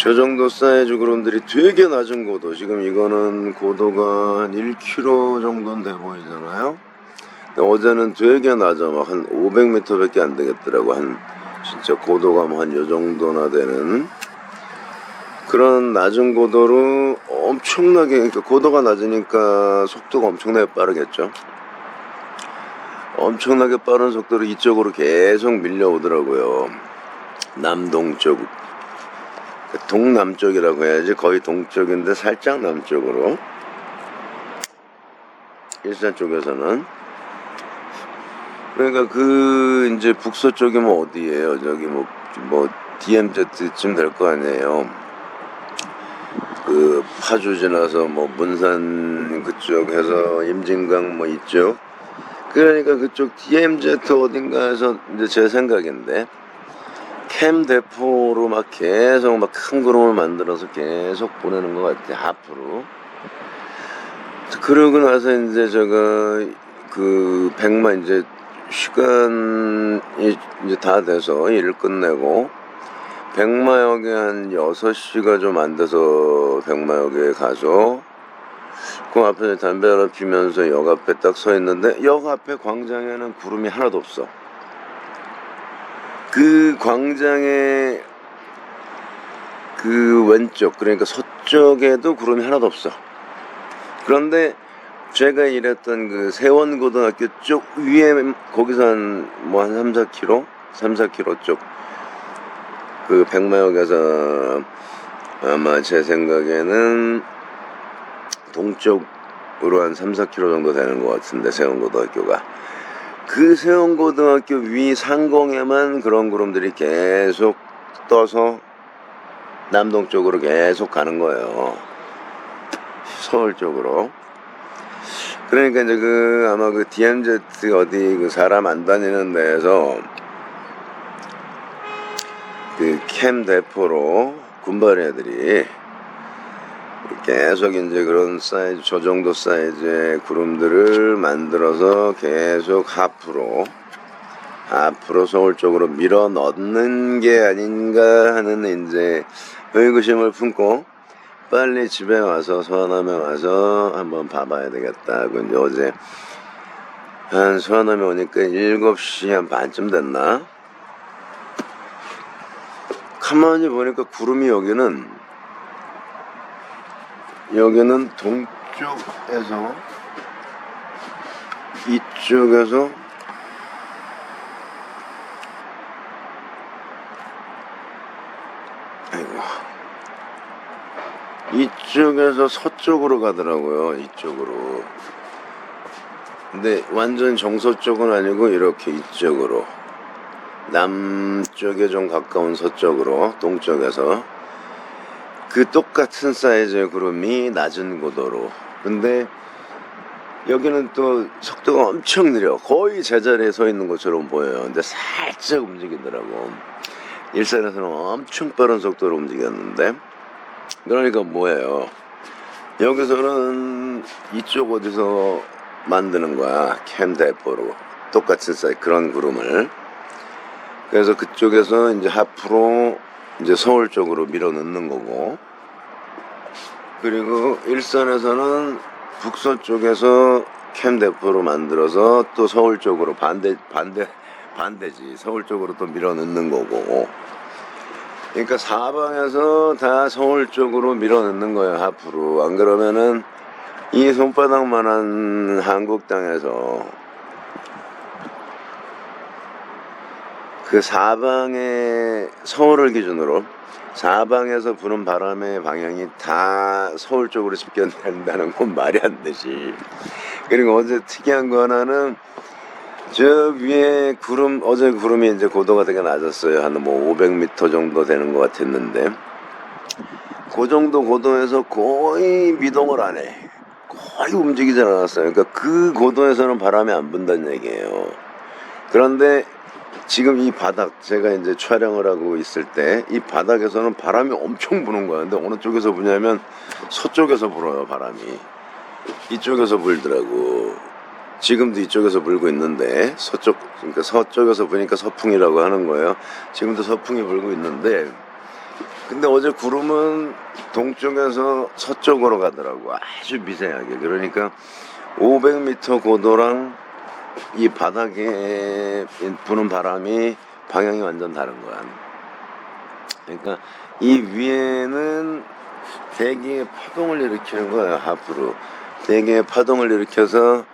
저 정도 사이즈 그런들이 되게 낮은 고도. 지금 이거는 고도가 한 1km 정도는 돼 보이잖아요. 근데 어제는 되게 낮아. 막 한 500m밖에 안 되겠더라고. 한 진짜 고도가 뭐 한 요 정도나 되는. 그런 낮은 고도로 엄청나게 그러니까 고도가 낮으니까 속도가 엄청나게 빠르겠죠? 엄청나게 빠른 속도로 이쪽으로 계속 밀려오더라고요. 남동쪽 동남쪽이라고 해야지. 거의 동쪽인데 살짝 남쪽으로. 일산 쪽에서는. 그러니까 그 이제 북서 쪽이면 어디예요? 저기 뭐, 뭐 DMZ쯤 될 거 아니에요? 그 파주 지나서 뭐 문산 그쪽에서 임진강 뭐 이쪽. 그러니까 그쪽 DMZ 어딘가에서 이제 제 생각인데 캠 대포로 막 계속 막큰 그림을 만들어서 계속 보내는 것 같아 앞으로. 그러고 나서 이제 제가 그 백마 이제 시간이 이제 다 돼서 일 끝내고 백마역에 한 6시가 좀 안 돼서 백마역에 가서 그 앞에 담배 하나 피면서 역 앞에 딱 서 있는데 역 앞에 광장에는 구름이 하나도 없어 그 광장의 그 왼쪽 그러니까 서쪽에도 구름이 하나도 없어. 그런데 제가 일했던 그 세원고등학교 쪽 위에 거기서 한 뭐한 3, 4km, 3, 4km 쪽. 그 백마역에서 아마 제 생각에는 동쪽으로 한 3, 4km 정도 되는 것 같은데 세원고등학교가 그 세원고등학교 위 상공에만 그런 구름들이 계속 떠서 남동 쪽으로 계속 가는 거예요. 서울 쪽으로. 그러니까 이제 그 아마 그 DMZ 어디 그 사람 안 다니는 데에서 그 캠 대포로 군발 애들이 계속 이제 그런 사이즈, 저 정도 사이즈의 구름들을 만들어서 계속 앞으로, 앞으로 서울 쪽으로 밀어 넣는 게 아닌가 하는 이제 의구심을 품고 빨리 집에 와서 서안함에 와서 한번 봐봐야 되겠다. 그 이제 어제 한 서안함에 오니까 7시 한 반쯤 됐나? 가만히 보니까 구름이 여기는 여기는 동쪽에서 이쪽에서 아이고. 이쪽에서 서쪽으로 가더라고요 이쪽으로. 근데 완전 정서 쪽은 아니고 이렇게 이쪽으로. 남쪽에 좀 가까운 서쪽으로 동쪽에서 그 똑같은 사이즈의 구름이 낮은 고도로. 근데 여기는 또 속도가 엄청 느려. 거의 제자리에 서 있는 것처럼 보여요. 근데 살짝 움직이더라고. 일산에서는 엄청 빠른 속도로 움직였는데. 그러니까 뭐예요? 여기서는 이쪽 어디서 만드는 거야? 캠 대포로. 똑같은 사이즈 그런 구름을. 그래서 그쪽에서 이제 앞으로 이제 서울 쪽으로 밀어 넣는 거고. 그리고 일산에서는 북서쪽에서 캠 대포로 만들어서 또 서울 쪽으로 반대 반대 반대지. 서울 쪽으로 또 밀어 넣는 거고. 그러니까 사방에서 다 서울 쪽으로 밀어 넣는 거예요 앞으로. 안 그러면은 이 손바닥만한 한국 땅에서 그 사방에 서울을 기준으로 사방에서 부는 바람의 방향이 다 서울 쪽으로 집결된다는 건 말이 안 되지. 그리고 어제 특이한 거 하나는 저 위에 구름 어제 구름이 이제 고도가 되게 낮았어요. 한 뭐 500m 정도 되는 것 같았는데 그 정도 고도에서 거의 미동을 안 해. 거의 움직이질 않았어요. 그러니까 그 고도에서는 바람이 안 분다는 얘기예요. 그런데 지금 이 바닥 제가 이제 촬영을 하고 있을 때 이 바닥에서는 바람이 엄청 부는 거야. 근데 어느 쪽에서 부냐면 서쪽에서 불어요 바람이. 이쪽에서 불더라고. 지금도 이쪽에서 불고 있는데 서쪽 그러니까 서쪽에서 부니까 서풍이라고 하는 거예요. 지금도 서풍이 불고 있는데 근데 어제 구름은 동쪽에서 서쪽으로 가더라고. 아주 미세하게. 그러니까 500m 고도랑 이 바닥에 부는 바람이 방향이 완전 다른 거야. 그러니까 이 위에는 대기의 파동을 일으키는 거야, 하프로. 대기의 파동을 일으켜서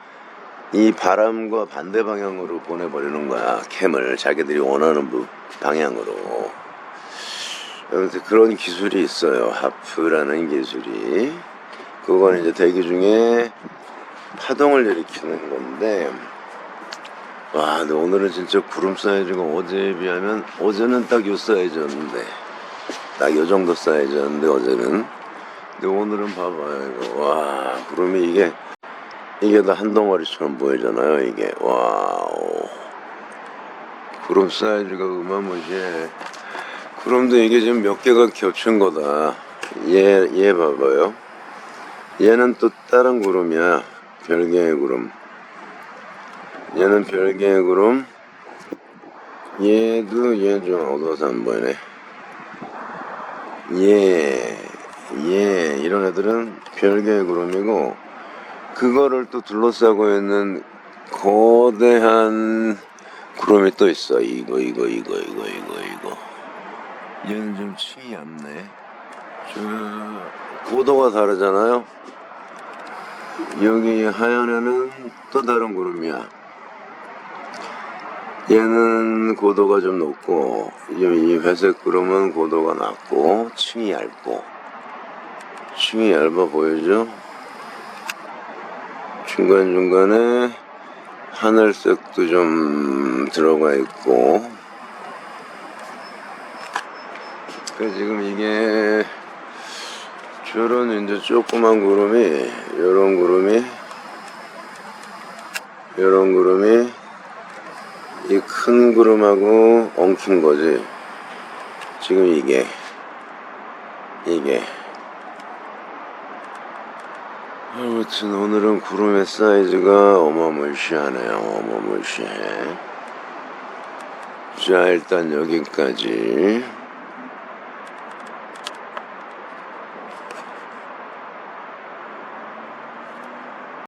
이 바람과 반대 방향으로 보내버리는 거야. 캠을 자기들이 원하는 부- 방향으로. 아무튼 그런 기술이 있어요. 하프라는 기술이. 그건 이제 대기 중에 파동을 일으키는 건데, 와, 근데 오늘은 진짜 구름 사이즈가 어제에 비하면, 어제는 딱 요 사이즈였는데, 딱 요 정도 사이즈였는데, 어제는. 근데 오늘은 봐봐요, 이거. 와, 구름이 이게, 이게 다 한 덩어리처럼 보이잖아요, 이게. 와우. 구름 사이즈가 어마무시해. 구름도 이게 지금 몇 개가 겹친 거다. 얘, 얘 봐봐요. 얘는 또 다른 구름이야. 별개의 구름. 얘는 별개의 구름. 얘도 얘 좀 어두워서 안 보이네. 얘, 얘, 이런 애들은 별개의 구름이고, 그거를 또 둘러싸고 있는 거대한 구름이 또 있어. 이거, 이거, 이거, 이거, 이거, 이거. 얘는 좀 층이 얇네. 저, 고도가 다르잖아요. 여기 하얀 애는 또 다른 구름이야. 얘는 고도가 좀 높고, 이- 이 회색 구름은 고도가 낮고, 층이 얇고, 층이 얇아 보이죠? 중간중간에 하늘색도 좀 들어가 있고, 그 지금 이게 저런 이제 조그만 구름이 요런 구름이 요런 구름이 이 큰 구름하고 엉킨 거지. 지금 이게 이게. 아무튼 오늘은 구름의 사이즈가 어마무시하네요. 어마무시해. 자 일단 여기까지